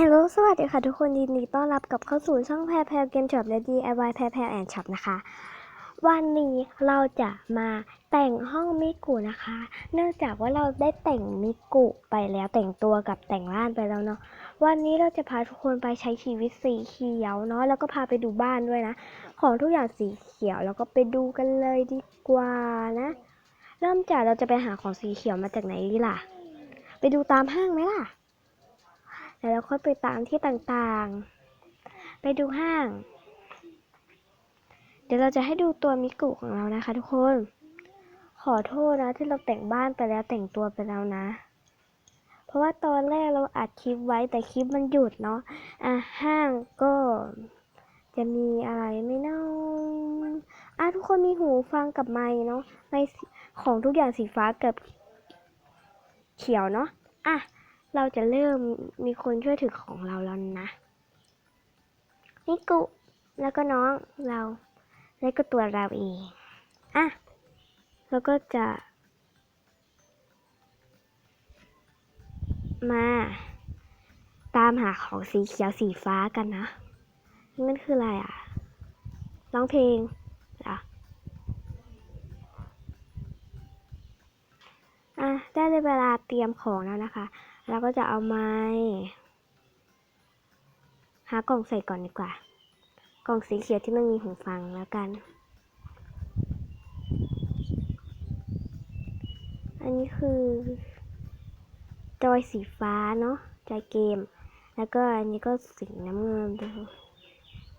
ฮลโหลสวัสดีค่ะทุกคนยินดีต้อนรับกลับเข้าสู่ช่องแพรแพรเกมช็อปและ DIY แพรแพรแอนช็อปนะคะ วันนี้เราจะมาแต่งห้องมิกุนะคะ เนื่องจากว่าเราได้แต่งมิกุไปแล้วแต่งตัวกับแต่งร่างไปแล้วเนาะวันนี้เราจะพาทุกคนไปใช้ชีวิตสีเขียวเนาะแล้วก็พาไปดูบ้านด้วยนะ ของทุกอย่างสีเขียวแล้วก็ไปดูกันเลยดีกว่านะ เริ่มจากเราจะไปหาของสีเขียวมาจากไหนดีล่ะ ไปดูตามห้างไหมล่ะ แล้วเราค่อยไปตามที่ต่างๆ ไปดูห้าง เดี๋ยวเราจะให้ดูตัวมิกุของเรานะคะทุกคน ขอโทษนะที่เราแต่งบ้านไปแล้วแต่งตัวไปแล้วนะ เพราะว่าตอนแรกเราอัดคลิปไว้แต่คลิปมันหยุดเนาะอะห้างก็จะมีอะไรไม่เน่าอะทุกคนมีหูฟังกับไมค์เนาะไมค์สีของทุกอย่างสีฟ้ากับเขียวเนาะอะ เราจะเริ่มมีคนช่วยถือของเราแล้วนะมิกุแล้วก็น้องเราแล้วก็ตัวเราเองอะแล้วก็จะ มา ตามหาของสีเขียวสีฟ้ากันนะนี่มันคืออะไรอะร้องเพลงเหรออะ ได้เวลาเตรียมของแล้วนะคะ เราก็จะเอาไม้หากล่องใส่ก่อนดีกว่า กล่องสีเขียวที่มันมีหูฟังแล้วกัน อันนี้คือ จอยสีฟ้าเนาะจอยเกม แล้วก็อันนี้ก็สีน้ำเงินดู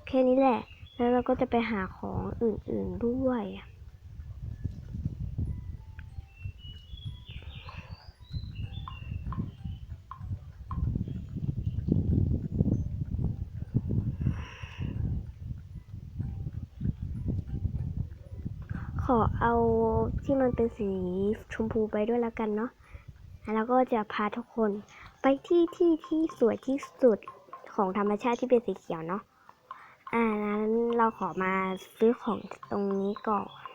แค่นี้แหละ แล้วเราก็จะไปหาของอื่นๆด้วย ขอเอาที่มันเป็นสีชมพูไปด้วยแล้วกันเนาะ แล้วก็จะพาทุกคนไปที่ที่ที่สวยที่สุดของธรรมชาติที่เป็นสีเขียวเนาะ อ่านั้นเราขอมาซื้อของตรงนี้ก่อน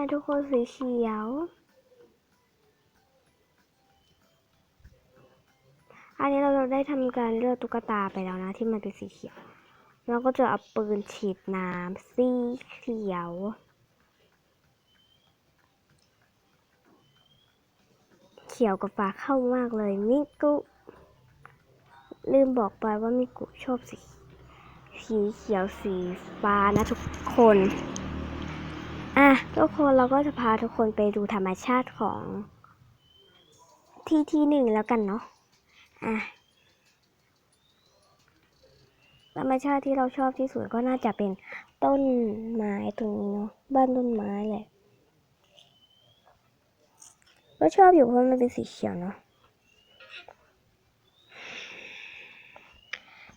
ยังไงทุกคนสีเขียว อันนี้เราได้ทำการเลือกตุ๊กตาไปแล้วนะที่มันเป็นสีเขียว เราก็จะเอาปืนฉีดน้ำสีเขียวเขียวกับฟ้าเข้ามากเลยมิกุ ลืมบอกไปว่ามิกุชอบสีสีเขียวสีฟ้านะทุกคน อะทุกคนเราก็จะพาทุกคนไปดูธรรมชาติของที่ที่หนึ่งแล้วกันเนาะอะธรรมชาติที่เราชอบที่สุดก็น่าจะเป็นต้นไม้ตรงนี้เนาะบ้านต้นไม้แหละก็ชอบอยู่เพราะมันเป็นสีเขียวเนาะ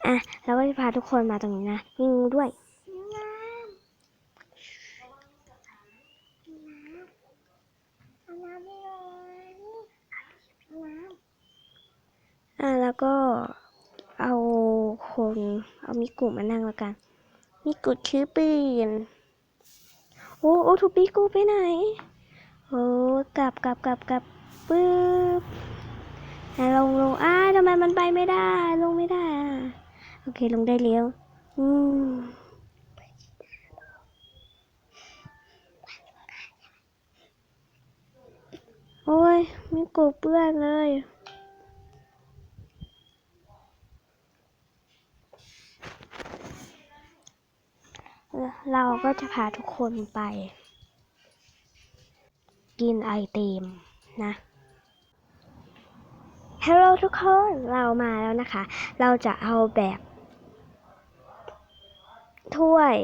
อะเราก็จะพาทุกคนมาตรงนี้นะมีงูด้วย อะแล้วก็เอา คน เอามิกุมานั่งแล้วกัน มิกุชื่อปืนโอ้โอ้ทูปิกูไปไหน โอ้กลับกลับกลับกลับปึ๊บอะลงลงอ้าทำไมมันไปไม่ได้ ลงไม่ได้ โอเคลงได้แล้วอืมโอ้ยมิกุเปื้อนเลย เราก็จะพาทุกคนไป กินไอติมนะฮัลโหลทุกคนเรามาแล้วนะคะ เราจะเอาแบบ ถ้วย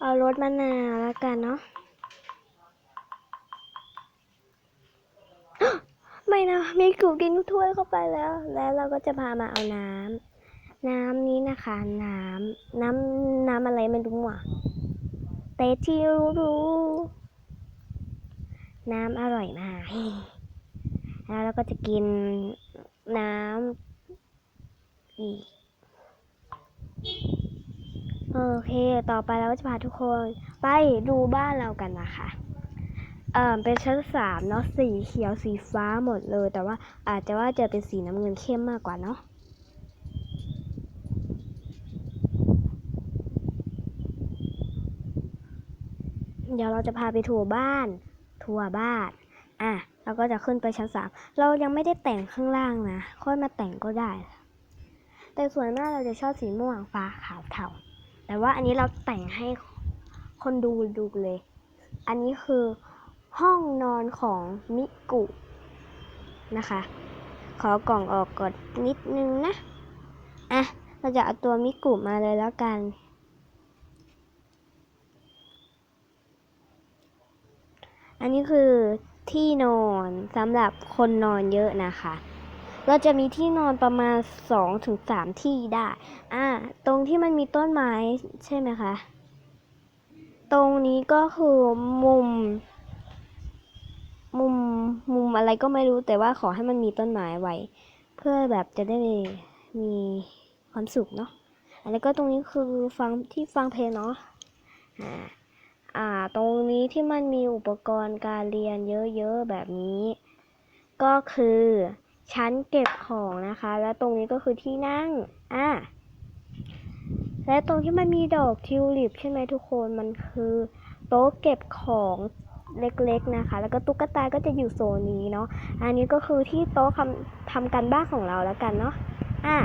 เอารสมะนาวแล้วกันเนาะไม่นะมีกูกินถ้วยเข้าไปแล้ว แล้วเราก็จะพามาเอาน้ำ น้ำนี้นะคะ น้ำน้ำน้ำอะไรไม่รู้อะแต่ที่รู้รู้น้ำอร่อยมาก แล้วเราก็จะกินน้ำอีกโอเค ต่อไปเราก็จะพาทุกคนไปดูบ้านเรากันนะคะ เอ่อ เป็นชั้นสามเนาะ สีเขียว สีฟ้าหมดเลย แต่ว่าอาจจะว่าจะเป็นสีน้ำเงินเข้มมากกว่าเนาะ ดี๋ยวเราจะพาไปทัวร์บ้าน ทัวร์บ้าน อะ เราก็จะขึ้นไปชั้นสามเรายังไม่ได้แต่งข้างล่างนะ ค่อยมาแต่งก็ได้ แต่ส่วนมากเราจะชอบสีม่วงฟ้าขาวเทา แต่ว่าอันนี้เราแต่งให้คนดูดูเลย อันนี้คือห้องนอนของมิกุนะคะ ขอกล่องออกก่อนนิดนึงนะ อะ เราจะเอาตัวมิกุมาเลยแล้วกัน อันนี้คือที่นอนสำหรับคนนอนเยอะนะคะ เราจะมีที่นอนประมาณ2-3ถึง3ที่ได้ อ่า ตรงที่มันมีต้นไม้ใช่ไหมคะ ตรงนี้ก็คือมุม มุม มุมอะไรก็ไม่รู้แต่ว่าขอให้มันมีต้นไม้ไว้ เพื่อแบบจะได้มีความสุขเนาะแล้วก็ตรงนี้คือฟังที่ฟังเพลงเนาะ อ่า อ่า ตรงนี้ที่มันมีอุปกรณ์การเรียนเยอะๆแบบนี้ ก็คือชั้นเก็บของนะคะ และตรงนี้ก็คือที่นั่ง อ่า และตรงที่มันมีดอกทิวลิปใช่ไหมทุกคน มันคือโต๊ะเก็บของเล็กๆนะคะ แล้วก็ตุ๊กตาก็จะอยู่โซนนี้เนาะ อันนี้ก็คือที่โต๊ะทำทำกันบ้านของเราแล้วกันเนาะ อะ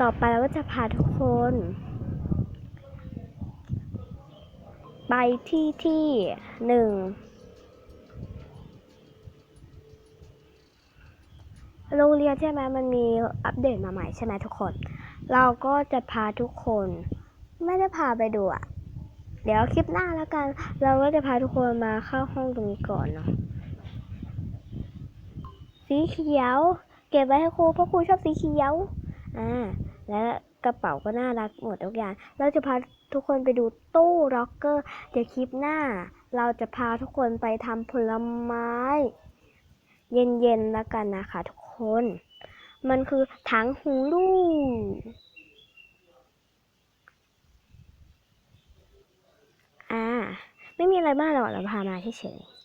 ต่อไปเราก็จะพาทุกคน ไปที่ที่หนึ่งโรงเรียนใช่ไหมมันมีอัปเดตมาใหม่ใช่ไหมทุกคน เราก็จะพาทุกคน ไม่ได้พาไปดูอะเดี๋ยวคลิปหน้าแล้วกัน เราก็จะพาทุกคนมาเข้าห้องตรงนี้ก่อนเนาะสีเขียว เก็บไว้ให้ครูเพราะครูชอบสีเขียวอ่าและ กระเป๋าก็น่ารักหมดทุกอย่าง เราจะพาทุกคนไปดูตู้ร็อกเกอร์ เดี๋ยวคลิปหน้า เราจะพาทุกคนไปทำผลไม้ เย็นๆแล้วกันนะคะทุกคน มันคือถังหูลูกอ่า ไม่มีอะไรมากหรอกเราพามาเฉยๆ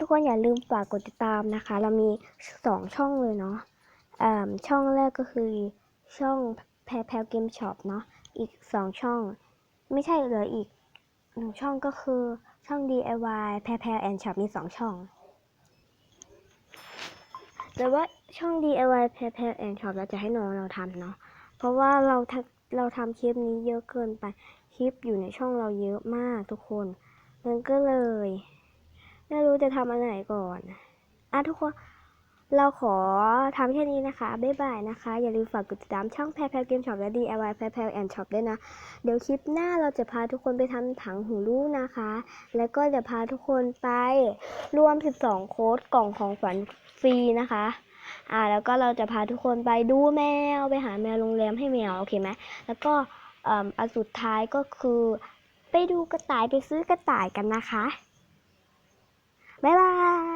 ทุกคนอย่าลืมฝากกดติดตามนะคะ เรามีสองช่องเลยเนาะ ช่องแรกก็คือช่องแพรแพรเกมช็อปเนาะอีกสองช่อง ไม่ใช่เหลืออีกหนึ่งช่องก็คือช่อง DIY แพรแพรแอนช็อปมีสองช่อง แต่ว่าช่อง DIY แพรแพรแอนช็อปเราจะให้น้องเราทำเนาะเพราะว่าเราทำเราทำคลิปนี้เยอะเกินไปคลิปอยู่ในช่องเราเยอะมากทุกคนมันก็เลย ไม่รู้จะทำอันไหนก่อนอะทุกคน เราขอทำแค่นี้นะคะ บ๊ายบายนะคะ อย่าลืมฝากกดติดตามช่องแพรแพรเกมช็อปและ DIY แพรแพรแอนช็อปด้วยนะ เดี๋ยวคลิปหน้าเราจะพาทุกคนไปทำถังหูลูกนะคะ แล้วก็จะพาทุกคนไปรวม 12 โค้ดกล่องของขวัญฟรีนะคะ อ่า แล้วก็เราจะพาทุกคนไปดูแมว ไปหาแมวโรงแรมให้แมว โอเคไหม แล้วก็อ่ออันสุดท้ายก็คือ ไปดูกระต่ายไปซื้อกระต่ายกันนะคะ บ๊ายบาย